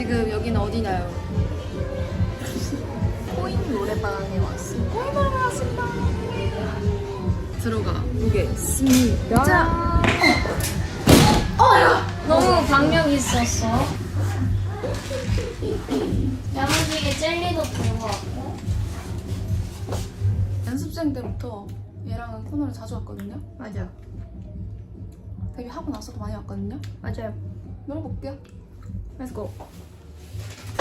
지금 여기는 어디냐요? 코인 노래방에 왔습니다. 코인 왔습니다. 들어가 보겠습니다. 자, 너무 박력 있었어. 야무지게 젤리도 들어왔고. 연습생 때부터 얘랑은 코너를 자주 왔거든요. 맞아. 데뷔하고 나서도 많이 왔거든요. 맞아요. 놀아볼게요. Let's go.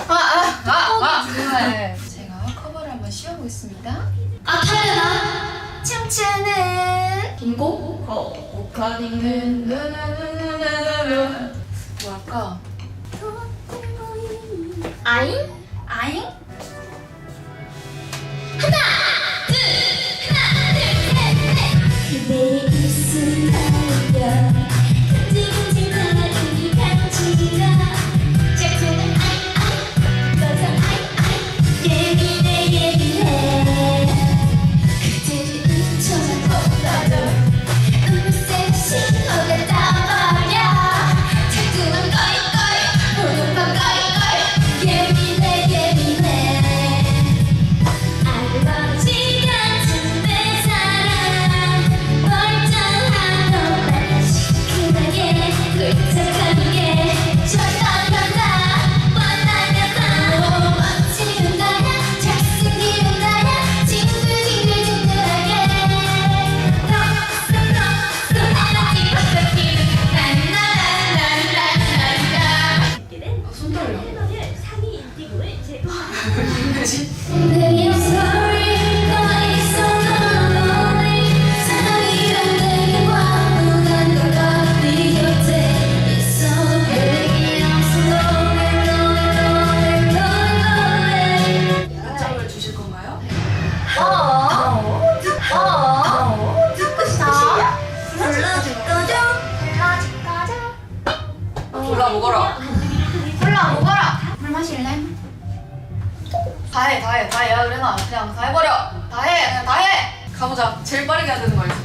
정말 제가 커버를 한번 씌워보겠습니다. 아타르나 춤추는 빙고? 호카링은 뭐랄까? 아잉? Lonely 점을 주실 건가요? 골라. 먹어라. 물 마실래? 다 해, 다 해, 다 해 야 그래나? 그냥 다 해버려. 다 해, 그냥 다 해. 가보자. 제일 빠르게 해야 되는 거 알지?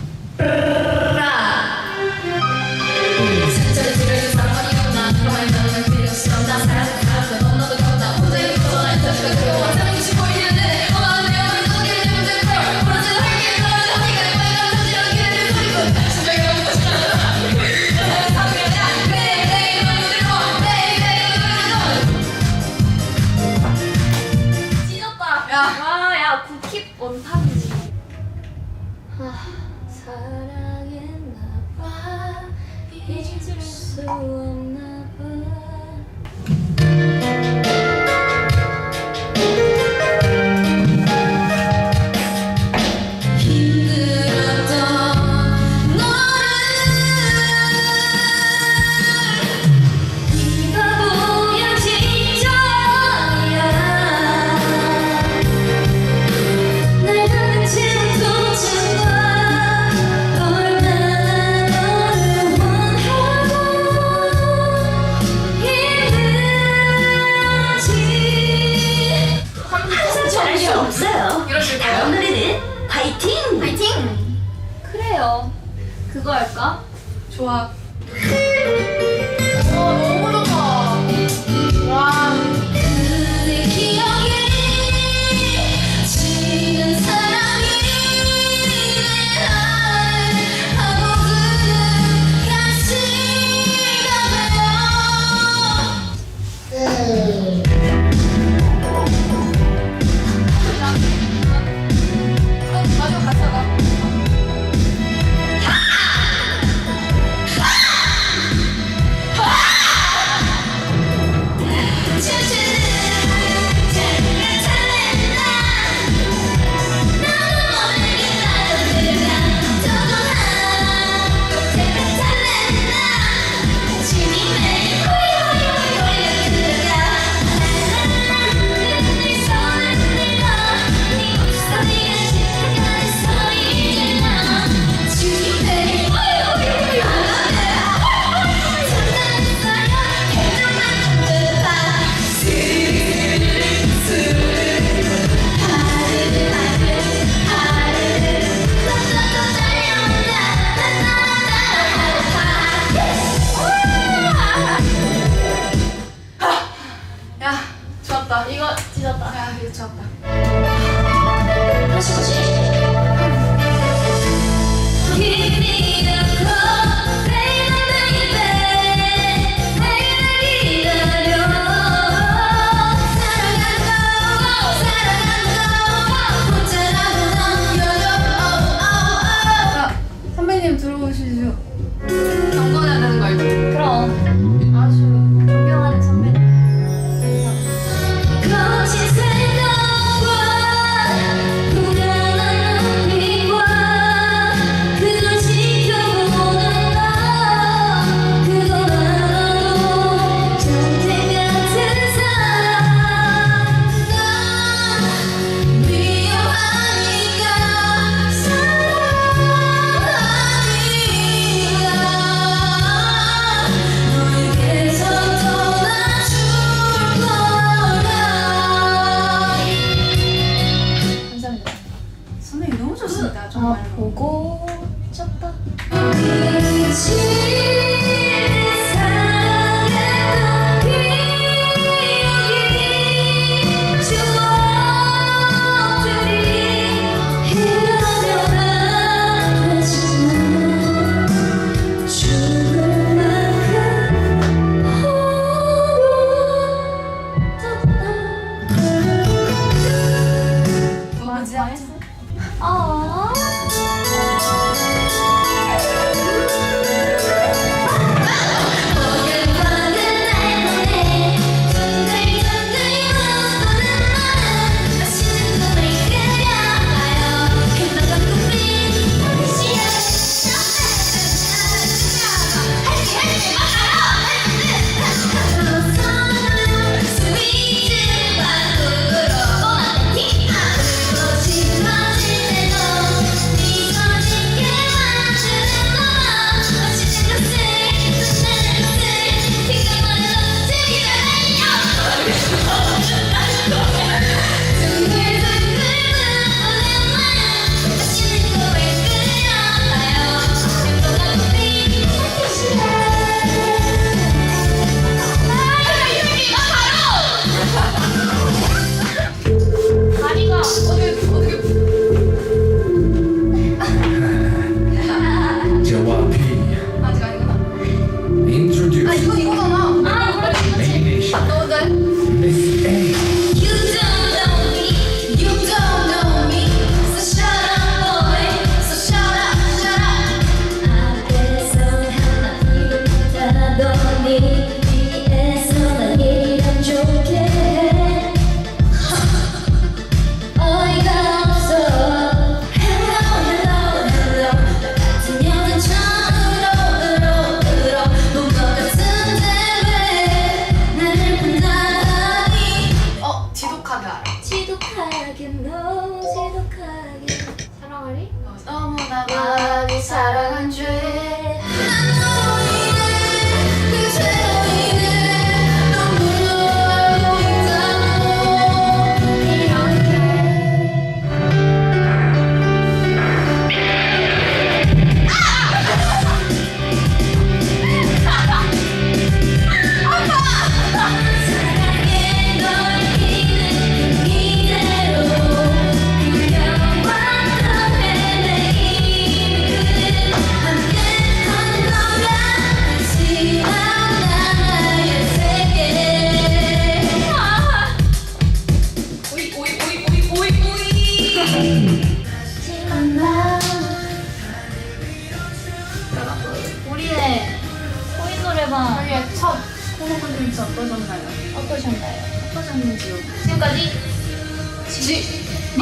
그거할까? 좋아. 선생님 들어오시죠. 경건하다는 걸 그럼.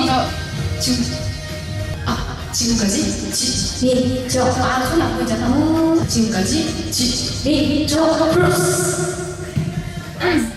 네가 지금 아 지금까지? 지리저아손안 보이잖아. 어, 지금까지? 지리저 플러스. 음.